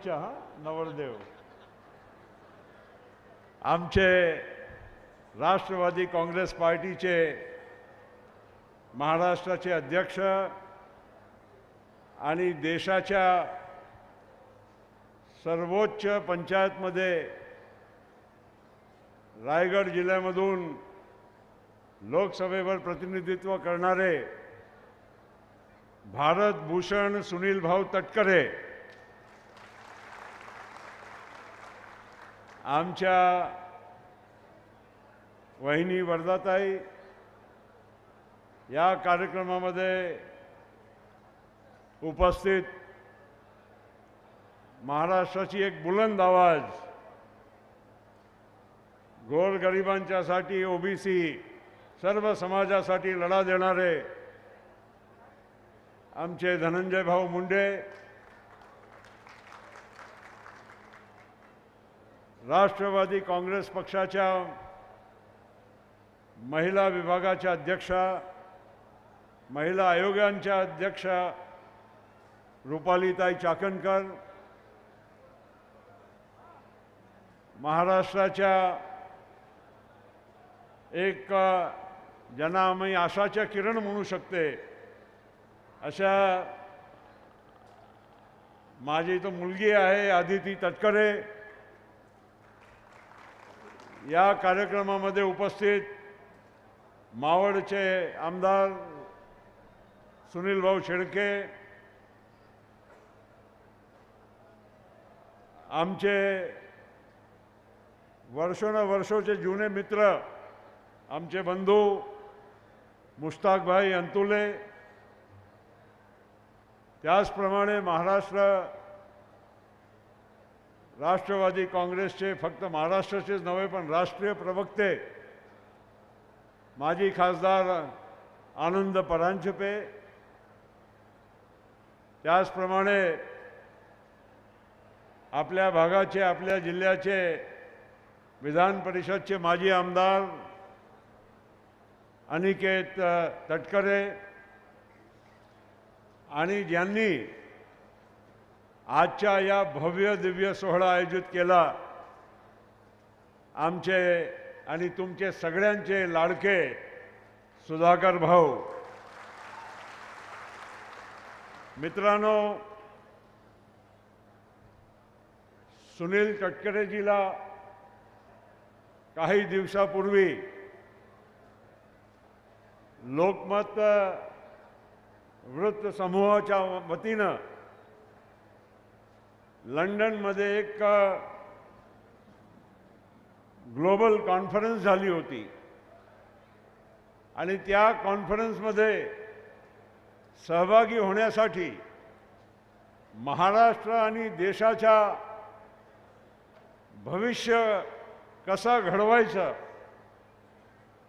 पंच नवरदेव आमचे राष्ट्रवादी काँग्रेस पार्टीचे महाराष्ट्राचे अध्यक्ष आणि देशाच्या सर्वोच्च पंचायतमध्ये रायगड जिल्ह्यामधून लोकसभेवर प्रतिनिधित्व करणारे भारत भूषण सुनील भाऊ तटकरे आमच्या वहिनी वरदाताई या कार्यक्रमामध्ये उपस्थित महाराष्ट्राची एक बुलंद आवाज गोरगरिबांच्यासाठी ओबीसी सर्व समाजासाठी लढा देणारे आमचे धनंजय भाऊ मुंडे राष्ट्रवादी काँग्रेस पक्षाच्या महिला विभागाच्या अध्यक्षा महिला आयोगांच्या अध्यक्षा रुपालीताई चाकणकर महाराष्ट्राच्या एक ज्यांना आम्ही आशाच्या किरण म्हणू शकते अशा माझी तो मुलगी आहे आदिती तटकरे. या कार्यक्रमामध्ये उपस्थित मावळचे आमदार सुनील भाऊ शेळके आमचे वर्षोनवर्षोचे जुने मित्र आमचे बंधू मुश्ताकभाई अंतुले त्याचप्रमाणे महाराष्ट्र राष्ट्रवादी काँग्रेसचे फक्त महाराष्ट्राचेच नव्हे पण राष्ट्रीय प्रवक्ते माजी खासदार आनंद परांजपे. त्याचप्रमाणे आपल्या भागाचे आपल्या जिल्ह्याचे विधान परिषदचे माजी आमदार अनिकेत तटकरे आणि ज्यांनी आजच्या या भव्य दिव्य सोहळा आयोजित केला. आमचे आणि तुमचे सगळ्यांचे लाडके सुधाकर भाऊ. मित्रांनो सुनील तटकरेजीला काही दिवसापूर्वी लोकमत वृत्त समूहाच्या वतीनं लंडनमध्ये एक ग्लोबल कॉन्फरन्स झाली होती. आणि त्या कॉन्फरन्समध्ये सहभागी होण्यासाठी महाराष्ट्र आणि देशाच्या भविष्य कसं घडवायचं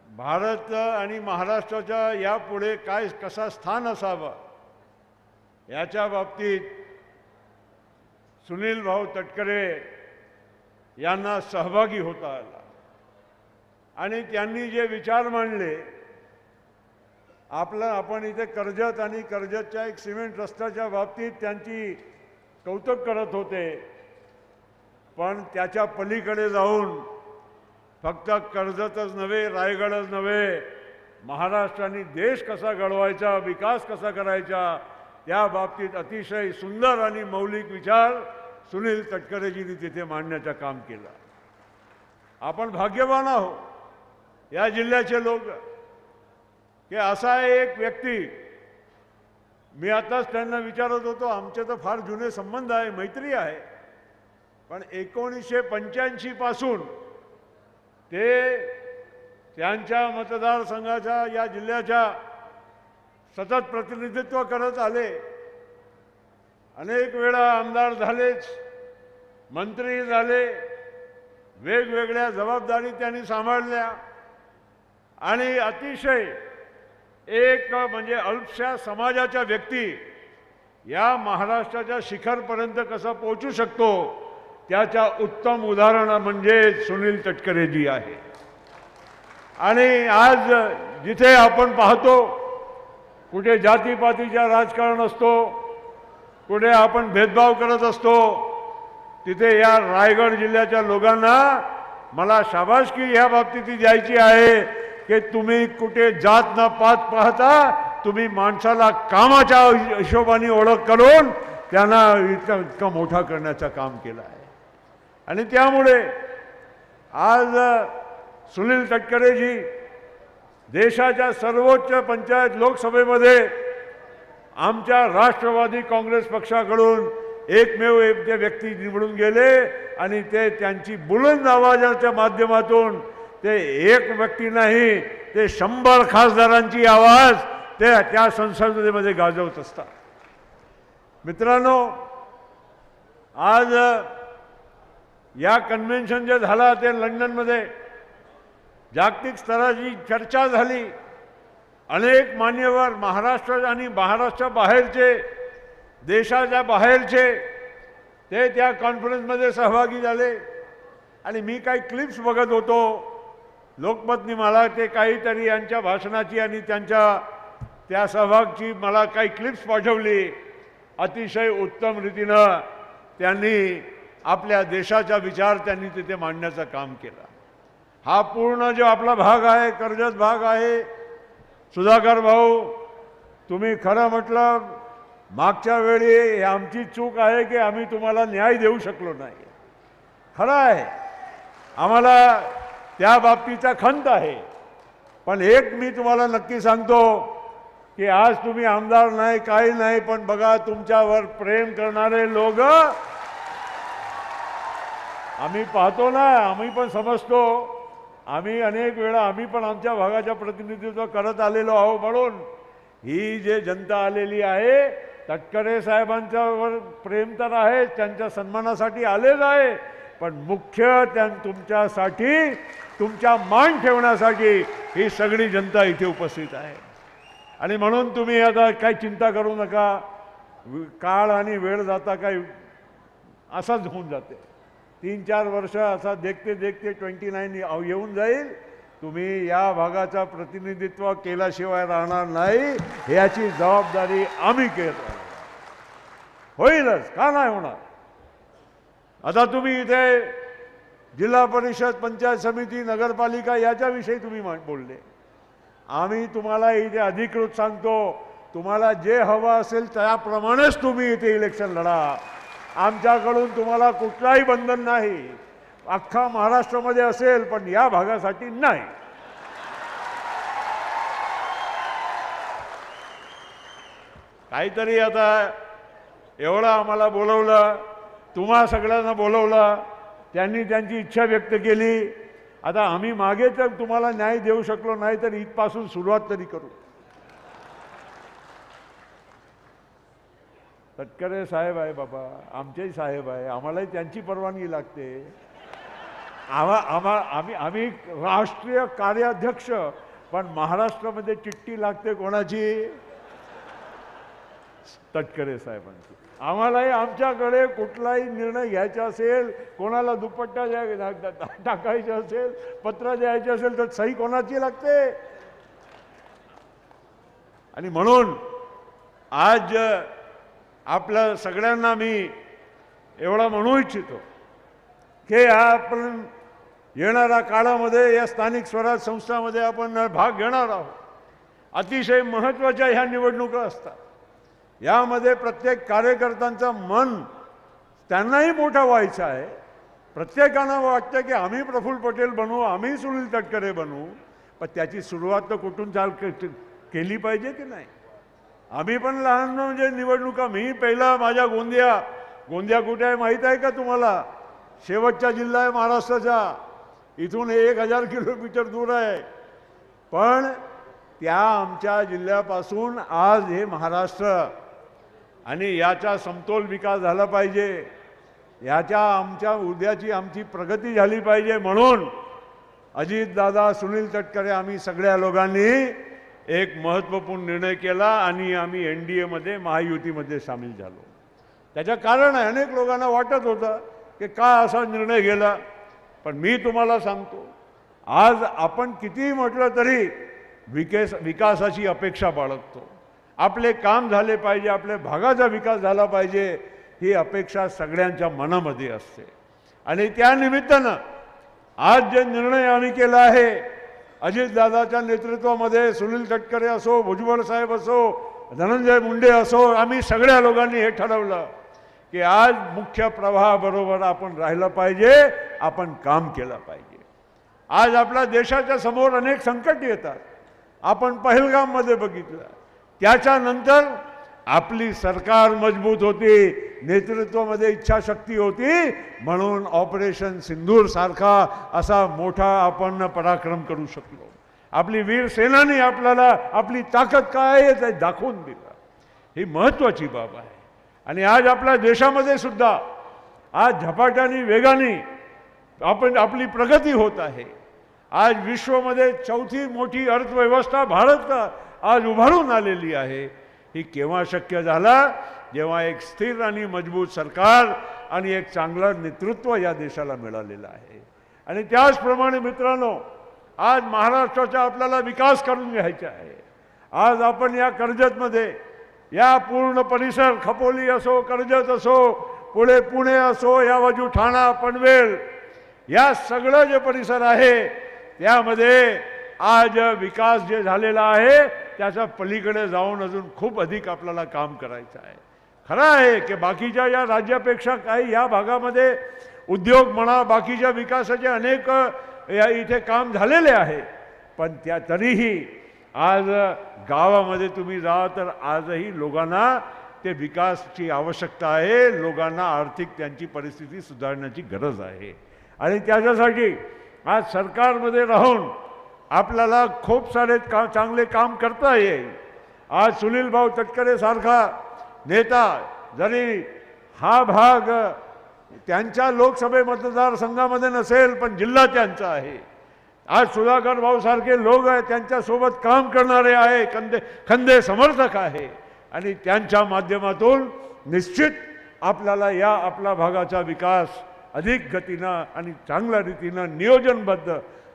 भारत आणि महाराष्ट्राच्या यापुढे काय कसा स्थान असावं याच्या बाबतीत सुनील भाऊ तटकरे यांना सहभागी होता आला. आणि त्यांनी जे विचार मांडले आपलं आपण इथे कर्जत आणि कर्जतच्या एक सिमेंट रस्त्याच्या बाबतीत त्यांची कौतुक करत होते. पण त्याच्या पलीकडे जाऊन फक्त कर्जतच नव्हे रायगडच नव्हे महाराष्ट्राने देश कसा घडवायचा विकास कसा करायचा त्या बाबतीत अतिशय सुंदर आणि मौलिक विचार सुनील तटकरेजींनी तिथे मांडण्याचं काम केलं. आपण भाग्यवान आहोत. या जिल्ह्याचे लोक की असा एक व्यक्ती मी आताच त्यांना विचारत होतो आमचे तर फार जुने संबंध आहे मैत्री आहे पण एकोणीसशे पंच्याऐंशीपासून ते त्यांच्या मतदारसंघाच्या या जिल्ह्याच्या सतत प्रतिनिधित्व करत आले. अनेक वेळा आमदार झालेच मंत्री झाले वेगवेगळ्या जबाबदारी त्यांनी सांभाळल्या आणि अतिशय एक म्हणजे अल्पशा समाजाच्या व्यक्ती या महाराष्ट्राच्या शिखरपर्यंत कसा पोहोचू शकतो त्याच्या उत्तम उदाहरण म्हणजे सुनील तटकरेजी आहे. आणि आज जिथे आपण पाहतो कुठे जातीपातीचा राजकारण असतो कुठे आपण भेदभाव करत असतो तिथे या रायगड जिल्ह्याच्या लोकांना मला शाबासकी ह्या बाबतीत द्यायची आहे की तुम्ही कुठे जात न पात पाहता तुम्ही माणसाला कामाच्या हिशोबाने ओळख करून त्यांना इतका इतका मोठा करण्याचं काम केलं आहे. आणि त्यामुळे आज सुनील तटकरेजी देशाच्या सर्वोच्च पंचायत लोकसभेमध्ये आमच्या राष्ट्रवादी काँग्रेस पक्षाकडून एकमेव एक ते व्यक्ती निवडून गेले आणि ते त्यांची बुलंद आवाजाच्या माध्यमातून ते एक व्यक्ती नाही ते शंभर खासदारांची आवाज ते त्या संसदेमध्ये गाजवत असतात. मित्रांनो आज या कन्व्हेन्शन जे झाला ते लंडनमध्ये जागतिक स्तराची चर्चा झाली. अनेक मान्यवर महाराष्ट्र आणि महाराष्ट्रा बाहेरचे देशाच्या बाहेरचे ते त्या कॉन्फरन्समध्ये सहभागी झाले. आणि मी काही क्लिप्स बघत होतो. लोकमतनी मला ते काहीतरी यांच्या भाषणाची आणि त्यांच्या त्या सहभागची मला काही क्लिप्स पाठवली. अतिशय उत्तम रीतीनं त्यांनी आपल्या देशाचा विचार त्यांनी तिथे मांडण्याचं काम केलं. हा पूर्ण जो आपला भाग आहे कर्जत भाग आहे सुधाकर भाऊ तुम्ही खरं म्हटलं मागच्या वेळी हे आमची चूक आहे की आम्ही तुम्हाला न्याय देऊ शकलो नाही. खरं आहे. आम्हाला त्या बाबतीचा खंत आहे. पण एक मी तुम्हाला नक्की सांगतो की आज तुम्ही आमदार नाही काही नाही पण बघा तुमच्यावर प्रेम करणारे लोक आम्ही पाहतो ना आम्ही पण समजतो आम्ही अनेक वेळा आम्ही पण आमच्या भागाच्या प्रतिनिधित्व करत आलेलो आहो म्हणून ही जे जनता आलेली आहे तटकरे साहेबांच्यावर प्रेम तर आहे त्यांच्या सन्मानासाठी आलेच आहे पण मुख्य त्यां तुमच्यासाठी तुमच्या मान ठेवण्यासाठी ही सगळी जनता इथे उपस्थित आहे. आणि म्हणून तुम्ही आता काही चिंता करू नका. काळ आणि वेळ जाता काही असाच होऊन जाते. तीन चार वर्ष असा देखते देखते ट्वेंटी नाईन येऊन जाईल. तुम्ही या भागाचा प्रतिनिधित्व केल्याशिवाय राहणार नाही याची जबाबदारी आम्ही घेत आहोत. होईलच का नाही होणार? आता तुम्ही इथे जिल्हा परिषद पंचायत समिती नगरपालिका याच्याविषयी तुम्ही बोलले. आम्ही तुम्हाला इथे अधिकृत सांगतो तुम्हाला जे हवं असेल त्याप्रमाणेच तुम्ही इथे इलेक्शन लढा. आमच्याकडून तुम्हाला कुठलाही बंधन नाही. अख्खा महाराष्ट्रामध्ये असेल पण या भागासाठी नाही. काहीतरी आता एवढं आम्हाला बोलवलं तुम्हा सगळ्यांना बोलवलं त्यांनी त्यांची इच्छा व्यक्त केली. आता आम्ही मागे तर तुम्हाला न्याय देऊ शकलो नाही तर इथपासून सुरुवात तरी करू. तटकरे साहेब आहे बाबा आमचेही साहेब आहे आम्हालाही त्यांची परवानगी लागते. आम्हा आम्हा आम्ही आम्ही राष्ट्रीय कार्याध्यक्ष पण महाराष्ट्रामध्ये चिठ्ठी लागते कोणाची? तटकरे साहेबांची. आम्हालाही आमच्याकडे कुठलाही निर्णय घ्यायचा असेल कोणाला दुपट्टा द्या टाकायचा असेल पत्र द्यायचे असेल तर सही कोणाची लागते? आणि म्हणून आज आपल्या सगळ्यांना मी एवढा म्हणू इच्छितो की आपण येणाऱ्या काळामध्ये या स्थानिक स्वराज संस्थामध्ये आपण भाग घेणार आहोत. अतिशय महत्त्वाच्या ह्या निवडणुका असतात. यामध्ये प्रत्येक कार्यकर्त्यांचं मन त्यांनाही मोठा व्हायचं आहे. प्रत्येकानं वाटतं की आम्ही प्रफुल्ल पटेल बनवू आम्ही सुनील तटकरे बनवू पण त्याची सुरुवात तर कुठून चाल केली पाहिजे की नाही? आम्ही पण लहान म्हणजे निवडणुका मी पहिला माझ्या गोंदिया. गोंदिया कुठे आहे माहीत आहे का तुम्हाला? शेवटचा जिल्हा आहे महाराष्ट्राचा. इथून एक हजार किलोमीटर दूर आहे. पण त्या आमच्या जिल्ह्यापासून आज हे महाराष्ट्र आणि याचा समतोल विकास झाला पाहिजे. याच्या आमच्या उद्याची आमची प्रगती झाली पाहिजे म्हणून अजितदादा सुनील तटकरे आम्ही सगळ्या लोकांनी एक महत्त्वपूर्ण निर्णय केला आणि आम्ही एन डी एमध्ये महायुतीमध्ये सामील झालो. त्याचं कारण आहे अनेक लोकांना वाटत होतं की का असा निर्णय गेला पण मी तुम्हाला सांगतो आज आपण कितीही म्हटलं तरी विकेस विकासाची अपेक्षा बाळगतो. आपले काम झाले पाहिजे आपल्या भागाचा विकास झाला पाहिजे ही अपेक्षा सगळ्यांच्या मनामध्ये असते. आणि त्यानिमित्तानं आज जे निर्णय आम्ही केला आहे अजितदादाच्या नेतृत्वामध्ये सुनील तटकरे असो भुजबळ साहेब असो धनंजय मुंडे असो आम्ही सगळ्या लोकांनी हे ठरवलं की आज मुख्य प्रवाहाबरोबर आपण राहिलं पाहिजे आपण काम केलं पाहिजे. आज आपल्या देशाच्या समोर अनेक संकट येतात. आपण पहलगाममध्ये बघितलं. त्याच्यानंतर आपली सरकार मजबूत होती नेतृत्वामध्ये इच्छाशक्ती होती म्हणून ऑपरेशन सिंदूर सारखा असा मोठा आपण पराक्रम करू शकलो. आपली वीर सेनानी आपल्याला आपली ताकद काय आहे ते दाखवून दिलं. ही महत्त्वाची बाब आहे. आणि आज आपल्या देशामध्ये सुद्धा आज झपाट्याने वेगाने आपण आपली प्रगती होत आहे. आज विश्वमध्ये चौथी मोठी अर्थव्यवस्था भारत आज उभारून आलेली आहे. ही केव्हा शक्य झाला? जेव्हा एक स्थिर आणि मजबूत सरकार आणि एक चांगलं नेतृत्व या देशाला मिळालेलं आहे. आणि त्याचप्रमाणे मित्रांनो आज महाराष्ट्राचा आपल्याला विकास करून घ्यायचा आहे. आज आपण या कर्जतमध्ये या पूर्ण परिसर खपोली असो कर्जत असो पुढे पुणे असो या बाजू ठाणा पनवेल या सगळं जे परिसर आहे त्यामध्ये आज विकास जे झालेला आहे त्याच्या पलीकडे जाऊन अजून खूप अधिक आपल्याला काम करायचं आहे. खरं आहे की बाकीच्या या राज्यापेक्षा काही या भागामध्ये उद्योग म्हणा बाकीच्या विकासाचे अनेक या इथे काम झालेले आहे. पण त्या तरीही आज गावामध्ये तुम्ही जा तर आजही लोकांना ते विकासची आवश्यकता आहे लोकांना आर्थिक त्यांची परिस्थिती सुधारण्याची गरज आहे. आणि त्याच्यासाठी आज सरकारमध्ये राहून आपल्याला खूप सारे का चांगले काम करता येईल. आज सुनील भाऊ नेता जरी हा भाग त्यांच्या लोकसभे मतदारसंघामध्ये नसेल पण जिल्हा त्यांचा आहे. आज सुधाकर भाऊसारखे लोक आहे त्यांच्यासोबत काम करणारे आहे खंदे खंदे समर्थक आहे. आणि त्यांच्या माध्यमातून निश्चित आपल्याला या आपल्या भागाचा विकास अधिक गतीनं आणि चांगल्या रीतीनं नियोजनबद्ध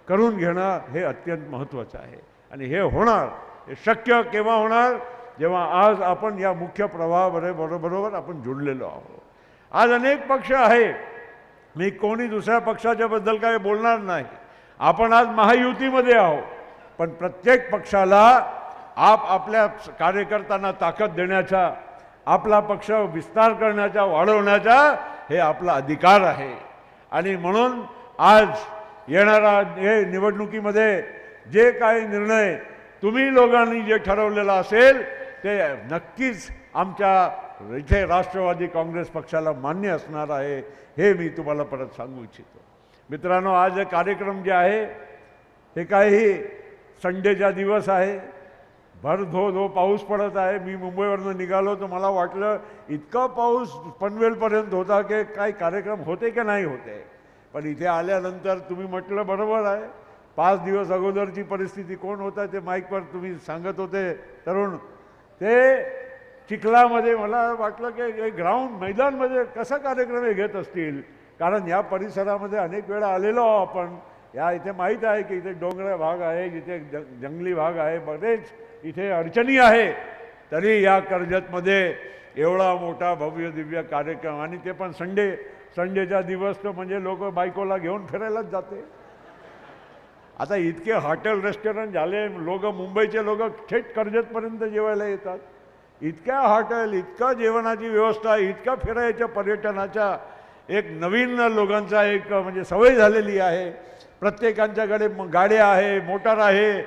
करून घेणं हे अत्यंत महत्त्वाचं आहे. आणि हे होणार हे शक्य केव्हा होणार? जेव्हा आज आपण या मुख्य प्रवाहाबरोबर बरोबर आपण जुडलेलो आहोत. आज अनेक पक्ष आहे मी कोणी दुसऱ्या पक्षाच्याबद्दल काही बोलणार नाही. आपण आज महायुतीमध्ये आहोत. पण प्रत्येक पक्षाला आप आपल्या कार्यकर्त्यांना ताकद देण्याचा आपला पक्ष विस्तार करण्याचा वाढवण्याचा हे आपला अधिकार आहे. आणि म्हणून आज येणारा हे निवडणुकीमध्ये जे काही निर्णय तुम्ही लोकांनी जे ठरवलेलं असेल ते नक्कीच आमच्या इथे राष्ट्रवादी काँग्रेस पक्षाला मान्य असणार आहे हे मी तुम्हाला परत सांगू इच्छितो. मित्रांनो आज हे कार्यक्रम जे आहे हे काही संडेचा दिवस आहे. भर धो धो पाऊस पडत आहे. मी मुंबईवरनं निघालो तर मला वाटलं इतका पाऊस पनवेलपर्यंत होता की काही कार्यक्रम होते की नाही होते? पण इथे आल्यानंतर तुम्ही म्हटलं बरोबर आहे. पाच दिवस अगोदरची परिस्थिती कोण होता ते माईकवर तुम्ही सांगत होते. तरुण ते चिखलामध्ये मला वाटलं की हे ग्राउंड मैदानमध्ये कसा कार्यक्रम हे घेत असतील? कारण या परिसरामध्ये अनेक वेळा आलेलो आहो आपण. या इथे माहीत आहे की इथे डोंगरा भाग आहे इथे जंगली भाग आहे. बरेच इथे अडचणी आहे. तरी या कर्जतमध्ये एवढा मोठा भव्य दिव्य कार्यक्रम आणि ते पण संडे संडेचा दिवस तो म्हणजे लोक बायकोला घेऊन फिरायलाच जाते. आता इतके हॉटेल रेस्टॉरंट झाले लोक मुंबईचे लोक थेट कर्जतपर्यंत जेवायला येतात. इतक्या हॉटेल इतका जेवणाची व्यवस्था इतका फिरायच्या पर्यटनाच्या एक नवीन लोकांचा एक म्हणजे सवय झालेली आहे. प्रत्येकांच्याकडे गाड्या आहे मोटार आहे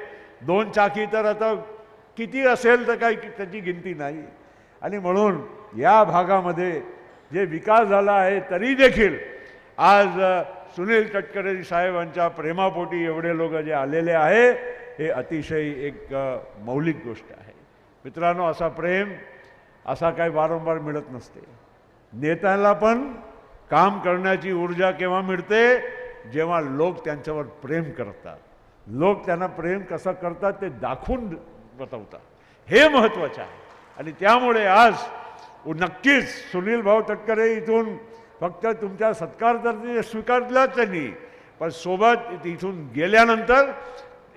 दोन चाकी तर आता किती असेल तर काही त्याची गिनती नाही. आणि म्हणून या भागामध्ये जे विकास झाला आहे तरी देखील आज सुनील तटकरे साहेबांच्या प्रेमापोटी एवढे लोक जे आलेले आहे हे अतिशय एक मौलिक गोष्ट आहे. मित्रांनो असा प्रेम असा काही वारंवार मिळत नसते. नेत्याला पण काम करण्याची ऊर्जा केव्हा मिळते? जेव्हा लोक त्यांच्यावर प्रेम करतात. लोक त्यांना प्रेम कसं करतात ते दाखवून बतवतात. हे महत्त्वाचं आहे. आणि त्यामुळे आज नक्कीच सुनील भाऊ तटकरे इथून फक्त तुमच्या सत्कार तर स्वीकारलाच त्यांनी. पण सोबत इथून गेल्यानंतर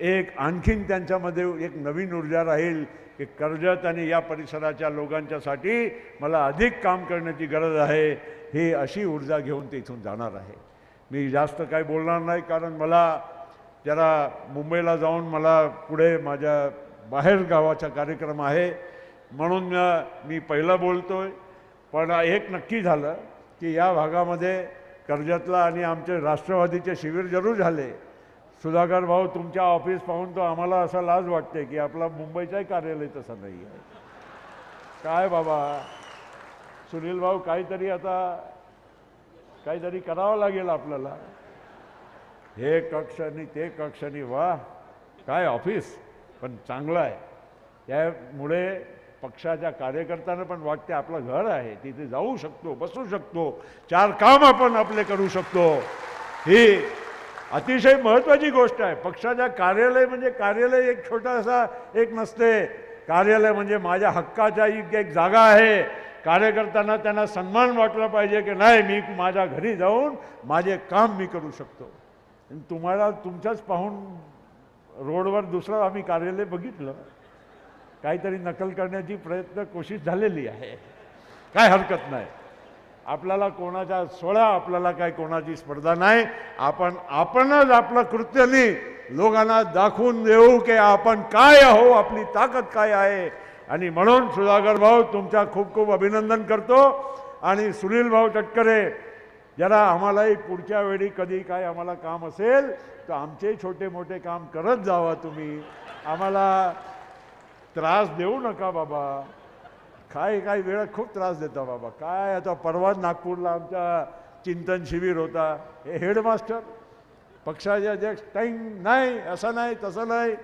एक आणखीन त्यांच्यामध्ये एक नवीन ऊर्जा राहील की कर्जत आणि या परिसराच्या लोकांच्यासाठी मला अधिक काम करण्याची गरज आहे ही अशी ऊर्जा घेऊन ते इथून जाणार आहे. मी जास्त काही बोलणार नाही कारण मला जरा मुंबईला जाऊन मला पुढे माझ्या बाहेर गावाचा कार्यक्रम आहे. म्हणून मी पहिलं आहे पण एक नक्की झालं की या भागामध्ये कर्जतला आणि आमचे राष्ट्रवादीचे शिबिर जरूर झाले. सुधाकर भाऊ तुमच्या ऑफिस पाहून तो आम्हाला असं लाज वाटते की आपला मुंबईचाही कार्यालय तसं नाही आहे काय बाबा? सुनील भाऊ काहीतरी आता काहीतरी करावं लागेल आपल्याला. हे कक्ष आणि ते कक्ष आणि वा काय ऑफिस? पण चांगलं आहे. त्यामुळे पक्षाच्या कार्यकर्त्यांना पण वाटते आपलं घर आहे तिथे जाऊ शकतो बसू शकतो चार काम आपण आपले करू शकतो. ही अतिशय महत्त्वाची गोष्ट आहे. पक्षाच्या कार्यालय म्हणजे कार्यालय एक छोटासा एक नसते. कार्यालय म्हणजे माझ्या हक्काच्या एक एक जागा आहे. कार्यकर्त्यांना त्यांना सन्मान वाटला पाहिजे की नाही मी माझ्या घरी जाऊन माझे काम मी करू शकतो. तुम्हाला तुमच्याच पाहून रोडवर दुसरं आम्ही कार्यालय बघितलं. काहीतरी नकल करण्याची प्रयत्न कोशिश झालेली आहे. काय हरकत नाही. आपल्याला कोणाच्या सोळा आपल्याला काय कोणाची स्पर्धा नाही. आपण आपणच आपलं कृत्यनी लोकांना दाखवून देऊ की आपण काय आहो आपली ताकद काय आहे. आणि म्हणून सुधाकर भाऊ तुमच्या खूप खूप अभिनंदन करतो. आणि सुनील भाऊ टटकरे जरा आम्हालाही पुढच्या वेळी कधी काय आम्हाला काम असेल तर आमचे छोटे मोठे काम करत जावा तुम्ही. आम्हाला त्रास देऊ नका बाबा. काय काय वेळा खूप त्रास देता बाबा. काय आता परवा नागपूरला आमच्या चिंतन शिबिर होता. हे हेडमास्टर पक्षाचे अध्यक्ष टाईम नाही असं नाही तसं नाही.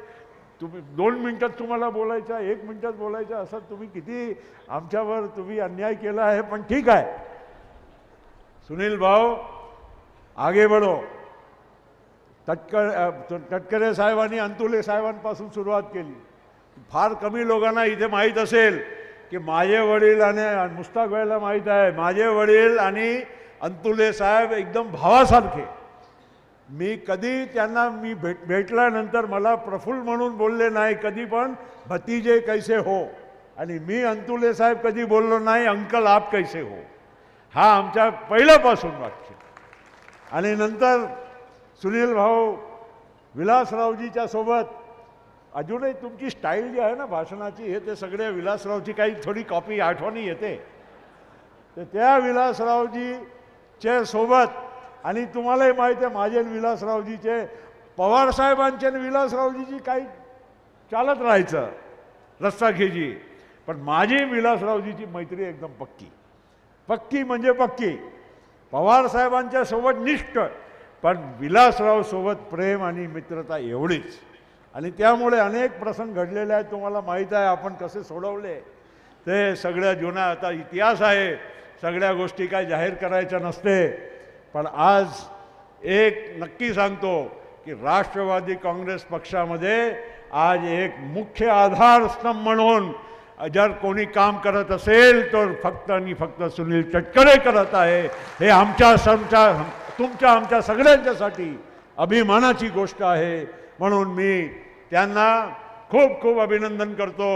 तुम्ही दोन मिनटात तुम्हाला बोलायचं एक मिनटात बोलायचं असं तुम्ही किती आमच्यावर तुम्ही अन्याय केला आहे पण ठीक आहे. सुनील भाऊ आगे बढो. तटकर तटकरे साहेबांनी अंतुले साहेबांपासून सुरुवात केली. फार कमी लोकांना इथे माहीत असेल की माझे वडील आणि मुस्ताक वेळेला माहीत आहे माझे वडील आणि अंतुले साहेब एकदम भावासारखे. मी कधी त्यांना मी भेट भेटल्यानंतर मला प्रफुल्ल म्हणून बोलले नाही कधी पण भतीजे कैसे हो? आणि मी अंतुले साहेब कधी बोललो नाही अंकल आप कैसे हो? हा आमच्या पहिल्यापासून वाक्य. आणि नंतर सुनील भाऊ विलासरावजीच्या सोबत अजूनही तुमची स्टाईल जी आहे ना भाषणाची हे ते सगळे विलासरावची काही थोडी कॉपी आठवणी येते. तर त्या विलासरावजीच्या सोबत आणि तुम्हालाही माहिती आहे माझे विलासरावजीचे पवारसाहेबांचे आणि विलासरावजीची काही चालत राहायचं रस्साखेची पण माझी विलासरावजीची मैत्री एकदम पक्की. पक्की म्हणजे पक्की. पवारसाहेबांच्या सोबत निष्ठ पण विलासराव सोबत प्रेम आणि मित्रता एवढीच. आणि त्यामुळे अनेक प्रसंग घडलेले आहेत. तुम्हाला माहीत आहे आपण कसे सोडवले? ते सगळ्या जुन्या आता इतिहास आहे. सगळ्या गोष्टी काय जाहीर करायच्या नसते. पण आज एक नक्की सांगतो की राष्ट्रवादी काँग्रेस पक्षामध्ये आज एक मुख्य आधारस्तंभ म्हणून जर कोणी काम करत असेल तर फक्त आणि फक्त सुनील तटकरे करत आहे. हे आमच्या तुमच्या आमच्या सगळ्यांच्यासाठी अभिमानाची गोष्ट आहे. म्हणून मी त्यांना खूप खूप अभिनंदन करतो.